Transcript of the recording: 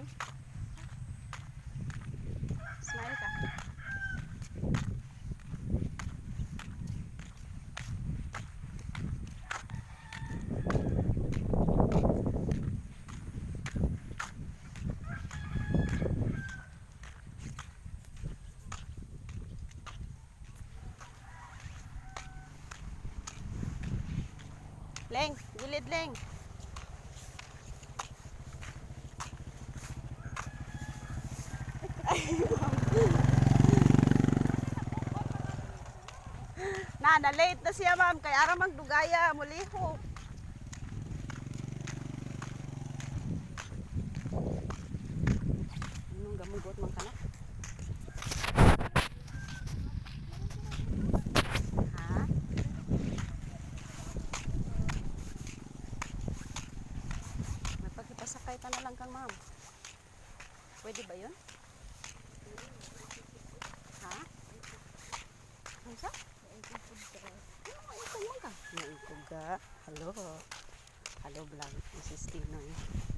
Smile. Smile ka. Leng, gilid Leng. na, na late na siya ma'am. Kaya ara magdugaya, muliho. Anong gamugot man ka na? Magpagipasakay ka na lang kang ma'am. Pwede ba yun? Ito mo ka? Naikog ka. Hello. Hello vlog. This is Tinoy.